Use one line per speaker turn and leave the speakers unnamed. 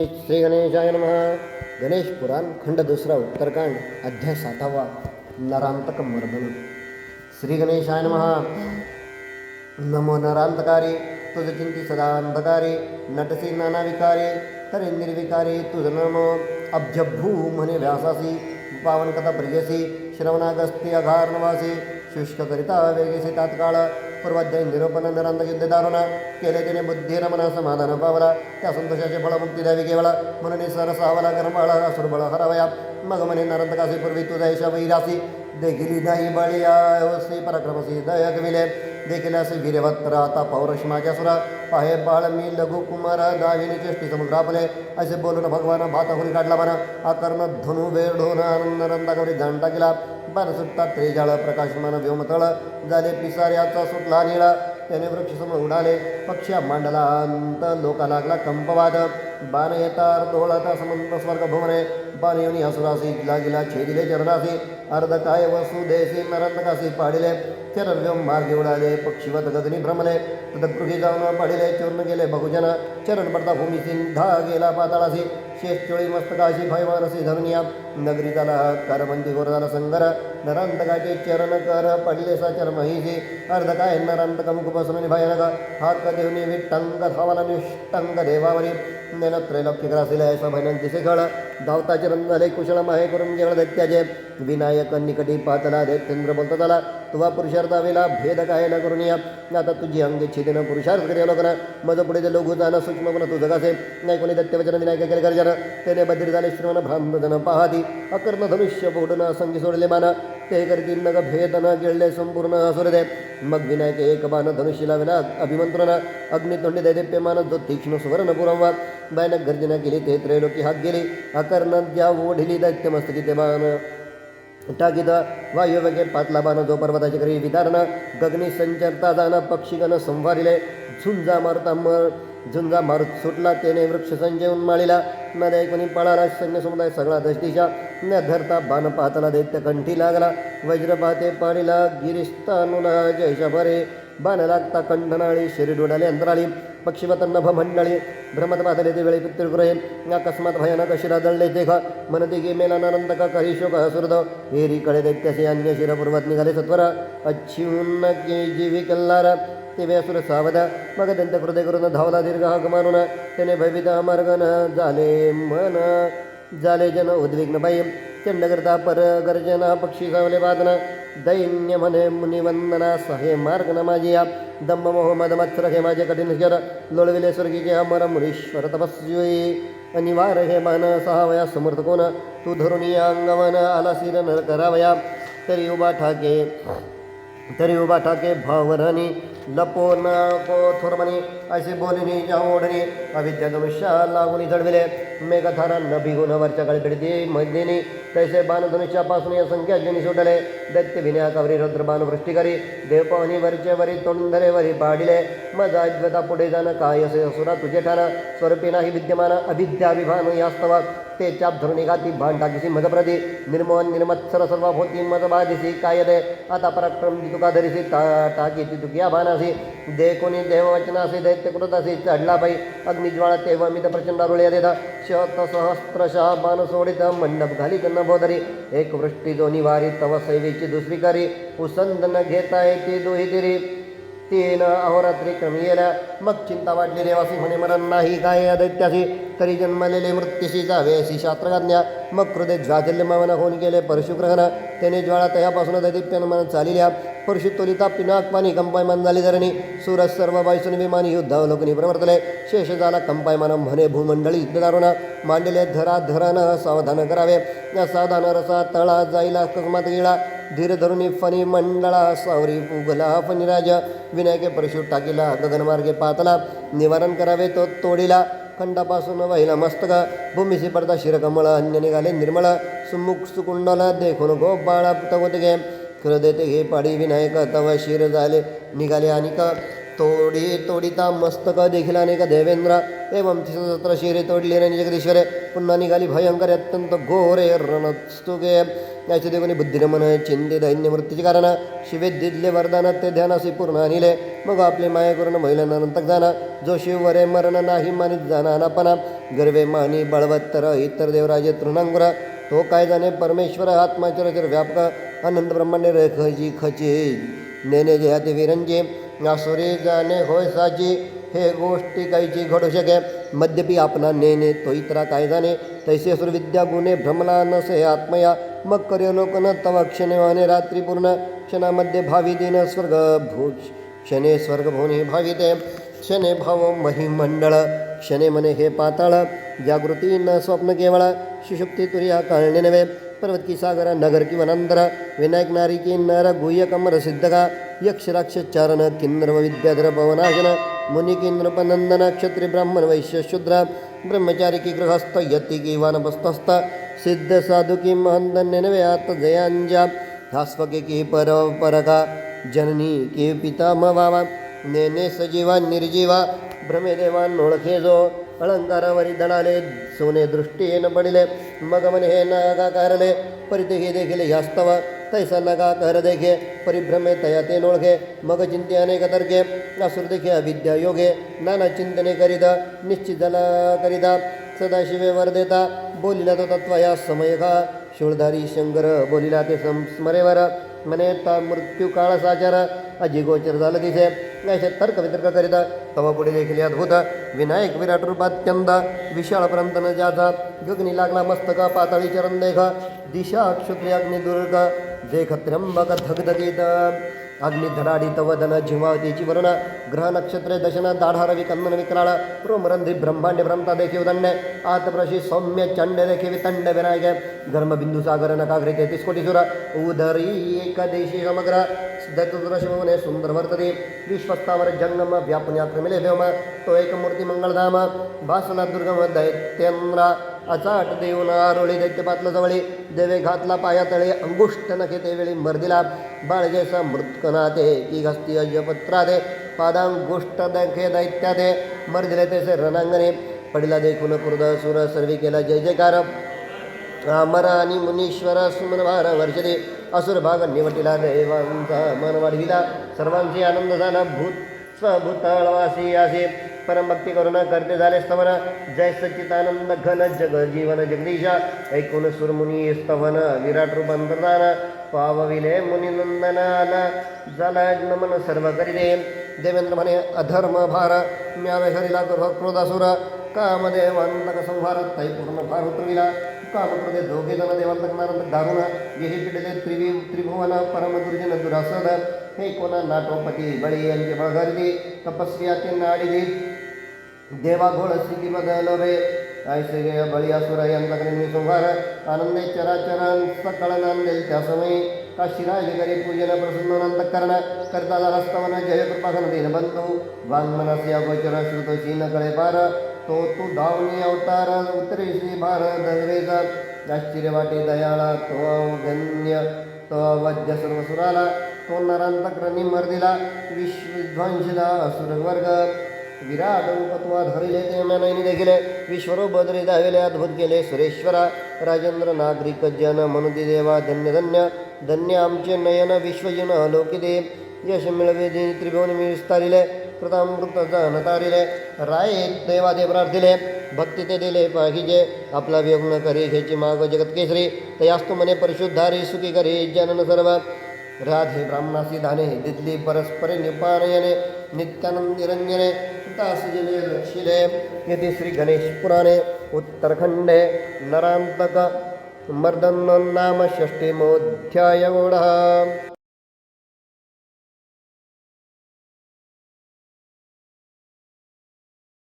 श्री गणेशाय नमः। गणेश पुराण खंड दुसरा उत्तरकांड, अध्याय सातावा, नरांतक मर्दन। श्री गणेशाय नमः। नमो नरांतकारी तुझ चिंती सदा अंधकारी, नटसी नाना विकारी, तरी निर्विकारी तुझ नमो। अब्जभू म्हणे व्यासासी पावन कथा प्रियसी श्रवणागस्ती अघार नवासी शुष्क करिता वेगेसी तात्काळ। पूर्वाध्याय निरूपण युद्ध दारुण केले तिने बुद्धी मना समाधान पावला, त्या संतोषाचे फळ मुक्ती द्यावी केवळ. म्हणून सरसावला गरमाळा असुरबळ हरवया. मग म्हणे नरंतकासी पूर्वी तुझा वैरासी देखील नाही बळिया होसी पराक्रमसी दय कविले देखील असे वीरवत्र आता पौरुष माझ्या सुरा। पाहे बाळ मी लघु कुमार दाविनी चेष्टी समुद्र आपले असे बोलून भगवान भाता हुरी काढला म्हणा आकर्ण धनु वेळ ढोन आनंद नंदागौरी दान टाकीला बाण सुटता त्रेजाळ प्रकाशमान व्योमतळ झाले पिसाऱ्याचा सुटला निळा। त्याने वृक्षसमोर उडाले। पक्ष्या मांडला अंत, लोका लागला कंपवाद। बाण येतार तोळता समंत स्वर्ग भुवने। बाण येऊन असुरासी लागिला छेदिले चरणासी अर्ध काय वसुदेसी नरंतकासी पाडिले चरव्योम मार्गे उडाले पक्षीवत गगनी भ्रमले तदपृगी जाऊन पाडिले चूर्ण गेले बहुजन। चरण पडता भूमी सिंधा गेला पाताळासी शेष चोळी मस्तकाशी भयमानसी धरुनिया नगरी झाला करमंती गोर झाला संगर, नरांतकाचे चरण कर पडले साचर महिषी अर्ध काय नरांतक मुखपासून भयानक हाक देवनी विट्टंग, धावाला, निष्टंग, देवावरी नेन त्रैलोक्य ग्रासिले ऐसा भयनंती कळ धावता झाले कुशल, माहे करून गेळ दैत्याचे विनायक निकटी पातला दैत्येंद्र बोलतो झाला तुवा पुरुषार्थ वेला भेद काय न करून या आता तुझी अंगे छिदिन पुरुषार्थ करी. लोकन मज पुढे ते लोघु जाणं सूक्ष्म मन तुझं कसे नाही कोणी दत्यवचन विनायक केले गर्जन त्याने बदिर झाले श्रवण भ्रांत जन पाहाती. अकर्ण धनुष्य बोडून संगी सोडले मान. ते करती नग भेद न गिळले संपूर्ण असुरदे मग विनायक एक बाण धनुष्यला विना अभिमंत्रण. अग्नितोंडी दैदिप्यमान, जो तीक्ष्ण सुवर्ण पुरंवा. बायन गर्जना केली, ते त्रैलोकी हात गेली. अकर्ण ज्या ओढिली दैत्यमस्तकी ते बाण. टाकीत वायुवेगे पातला बाण जो पर्वताची करी विदारणं गगनी संचरता जाणं पक्षीगण संवारिले झुंजा मारता मर झुंजा मारुत सुटला त्याने वृक्ष संजय माळीला. नद्या कोणी पळाला सैन्य समुदाय सगळा दशदिशा न धरता बाण पातला दैत्य कंठी लागला. वज्रपाते पाणीला गिरिस्तानुला जयशा बरे बाण लागता कंठनाळी शरीर उडाले अंतराळी पक्षीवत नभ मंडळी भ्रमत बाधले ते वेळी पितृगृहे अकस्मात भयानक शिरा दळले ते ख मनती गे मेला नंदका करी शोक सुरद हेरी कळे दैत्यसे अन्य शिरपूर्वत निघाले सत्वर, अच्छिन्न के जीवी कल्लार ते व्यासुर सावध मग त्यांच्या हृदय करून धावला दीर्घ हाक मारून त्याने भयविता मार्गन झाले मन झाले जन उद्विग्न बाई चंडगरता पर गर्जना पक्षी सावले वादना दैन्य म्हणे मुनिवंदना सहे मार्ग न माझी या मोह मद मत्सर हे माझे कठीण शर लोळविले स्वर्गीचे अमर मुनीश्वर तपस्वी अनिवार हे मान सहावया समर्थ कोण तू धरून या अंगवन आला सिर नर करावया तरी उभा ठाके तरी उभा ठाके भावरणी लपो नको थोरमणी असे बोलणी ज्या ओढणी अविद्या धनुष्या लागून जडविले मेघधारा न भिगून वरच्या पिडती मैदिनी तैसे बाण धनुष्यापासून या संख्या जनी सुटले दैत्य विनायकावरी रुद्रबाण वृष्टिकरी देवपावनी वरचे वरी तोंडरे वरी पाडिले मज अद्वता पुढे जाणं काय असे असुरा तुझे ठाण स्वरूपी नाही विद्यमान अविद्याभिभान यास्तवा, ते चाप धरुणी घाती, भान टाकीसी मदप्रती निर्मोहन निर्मत्सर सर्व होती मद बाधिसी काय दे आता पराक्रम तुका धरिसी ता टाकी ती तुकिया भानासी, दे कोणी देववचनासी, दैत्य कृतासी चढला बाई अग्निज्वाळा तेव्हा मी तर प्रचंड रुळ्या देता सहस्त्रशः बाण सोडित मंडप घाली बोधरी एक वृष्टी दोन्ही वारी तव सैवीची दुसरी करी उसंद न घेता येते दोही ते तीन अहोरात्री क्रमी गेल्या मग चिंता वाटली रेवासी म्हणे मरण नाही काय दैत्यासी तरी जन्मलेले मृत्यूशी जावे अशी शास्त्रज्ञा मग हृदय ज्वाजल्य मावना होऊन गेले. परशुग्रहण. त्याने ज्वाळा तयापासून दैदिप्यन मन चालिल्या. परशु तोलिता पिनाक पाणी कंपायमान झाली धरणी. सूरज सर्व बायसून विमानी युद्धावलोकनी प्रवर्तले. शेष झाला कंपायमान म्हणे भूमंडळी युद्धदारुण मांडले धरा धरण सावधान करावे. या सावधान रसा तळा जाईला कस्मात गेला. धीर धरुणी फणी मंडळा सावरी उगला फणी राजा विनायके परशु टाकीला गगनमार्गे पातला, निवारण करावे तो तोडीला, खंडापासून वाहिला मस्तक, भूमिशी पडता शिरकमळ, अन्य निघाले निर्मळ, सुमुख सुकुंडल देखून गोपाळा तवत गे देते घे पाडी विनायक, तव शिर झाले, निघाले आणि तोडी सत्र शिरे तोडले आणि जगदीश्वरे। पुन्हा निघाली भयंकर, अत्यंत घोरे रणस्तुके। याचे देवनी बुद्धिरमन चिंते दैन्य मृत्यूचे कारण शिवे दिदले वरदान ते ध्यानासी पूर्ण आणले मग आपले माया करून महिलांना नंतर जाणा जो शिववरे मरण नाही मानित जाणा नापणा गर्वे मानी, बळवत्तर, इतर देवराजे तृणांकुर तो काय जाणे, परमेश्वर आत्माचरचर व्यापक। अनंत ब्रह्मांडे रेखची खची नेने जे हाती विरंजे। आसुरी जाणे होय साची हे गोष्टी काहीची घडू शके। मद्यपी आपणा नेने तो इतरा काय जाणे। तैसे असुर विद्या गुणे भ्रमला नसे आत्मया। मग कर्य लोकन तव क्षण क्षणवाने रात्री पूर्ण। क्षणामध्ये भावी दिन स्वर्ग भू क्षणे स्वर्गभूनी भाविते क्षणे भाव महिमंडळ क्षणे मने हे पाताळ। जागृती न स्वप्न केवळ। सुषुप्ती तुर्या काळणे नव्हे पर्वत की सागर, नगर की वनंदर। विनायक नारी की नर, गुह्य कमर सिद्ध का यक्ष राक्षस चारण किन्नर विद्याधर पवनाशन मुनि की नृपनंदन क्षत्रिय ब्राह्मण वैश्य शूद्र ब्रह्मचारी की गृहस्थ यती की वानपस्तस्थ सिद्ध साधु की महंत नेनवे आत जयांजा हास्वके की पर परका जननी की पितामह वावा नेने सजीवा निर्जीवा भ्रमे देवान ओळखे जो अलंकारावरी दळाले सोने दृष्टीन पडिले मग मने हे नगाकारले परितेही तैसा नगाकार देखे, परिभ्रमे तया ते नोळखे मग चिंते अनेक तर्के असुर देखे अविद्या योगे, नाना चिंतने करिता झाला करिता सदाशिवे वर देता, बोलिला तो तत्वया समय का शूळधारी शंकर बोलिला ते संस्मरेवर मने ता मृत्यू काळ साचार अजिगोचर झालं तिथे, असे तर्क वितर्क करिता तवा पुढे देखील अद्भुत, विनायक विराट रूपात्यंत विशाळ प्रांतन जाता, गगनी लागला मस्तका, पाताळी चरण देख, दिशा क्षुत्रिय अग्नि दुर्ग देख त्र्यंबक धगधगीत अग्नि धडाडीत वदन जिवावतीची वरुण ग्रह नक्षत्रे दशन दाढार विकंदन विक्राळ प्रोमरंधी ब्रह्मांड ब्रह्मता देखी उदंडे आतप्रशी सौम्य चंड देखी वितंड विनायक धर्म बिंदू सागर नकाग्रे तेहतीस कोटी सुर उदरी एकदेशी समग्र दत्तदृशभुवने सुंदर वर्तते विश्वस्तावर जंगम व्यापन्याक्रमिले व्योम तो एक मूर्ती अचाट देऊन आरोळी दैत्यपातला जवळी देवे घातला पाया तळे अंगुष्ठ नखे ते वेळी मर्दिला. बाळगेसा मृत्कनाते की घस्ती अजपत्रादे पादांगुष्ट नखे दैत्यादे मर्दिले तेसे रणांगणे. पडिला देखून कुर्द सुर सर्वी केला जय जयकार. अमर आणि मुनीश्वर सुमनभार वर्षदे असुर भाग निवटिला देवांचा मन वाढविला. सर्वांची आनंद झाला भूत स्वभूतळवासी असे. परमभक्ती करून करते झाले स्तवन। जय सच्चितानंद घन जग जीवन जगदीशा। ऐकून सुरमुनी स्तवन विराट रूपांतरदान पावविले मुनिनंदन आला झाला नमन सर्व करिते देवेंद्र म्हणे अधर्म भार। म्यावे हरिला गृह क्रोधासुर कामदेव अंतक संहार। तै पूर्ण फार उतरविला। कामकृते दोघे जण देवांतकनानंतर दारुण। येही पिडले त्रिवी त्रिभुवन परम दुर्जन दुरासद। हे कोणा नाटोपती बळी यांचे बळगरली तपस्विया ते नाडिली देवा घोळ स्थिती बदलवे ऐसे गे बळी असुर यांच्याकडे मी संहार आनंदे चराचरण सकळ नांदेल त्या समयी काशीराज करी पूजन प्रसन्न कर्ण करता झाला स्तवन जय कृपा घन दीन बंधू वाङ्मनस्य गोचर श्रुत सीन कळे पार तो तू धावनी अवतार उतरे श्री विराट रूपत्वा धरिले ते मनाईने देखील विश्वरूप बदरी दाविले अद्भुत केले सुरेश्वरा राजेंद्र नागरिक जन मनुदी देवा धन्य धन्य धन्य आमचे नयन विश्वजन अलोकिते यश मिळवे दिनी त्रिभुवन मी विस्तारिले कृतामृत जन तारिले राय देवादे प्रार्थिले भक्ति ते दिले पाहिजे आपला वियोग न करी ह्याची माग जगत केसरी तयास्तु मने परिशुद्धारी सुखी करी जनन सर्व। राधे ब्राह्मणासी दाने दिदली परस्परे निपानयने नित्यानंद निरंजने दासजने लक्षिले यदि श्री गणेश पुराणे उत्तरखंडे नरांतक मर्दन नाम षष्टिमोऽध्याय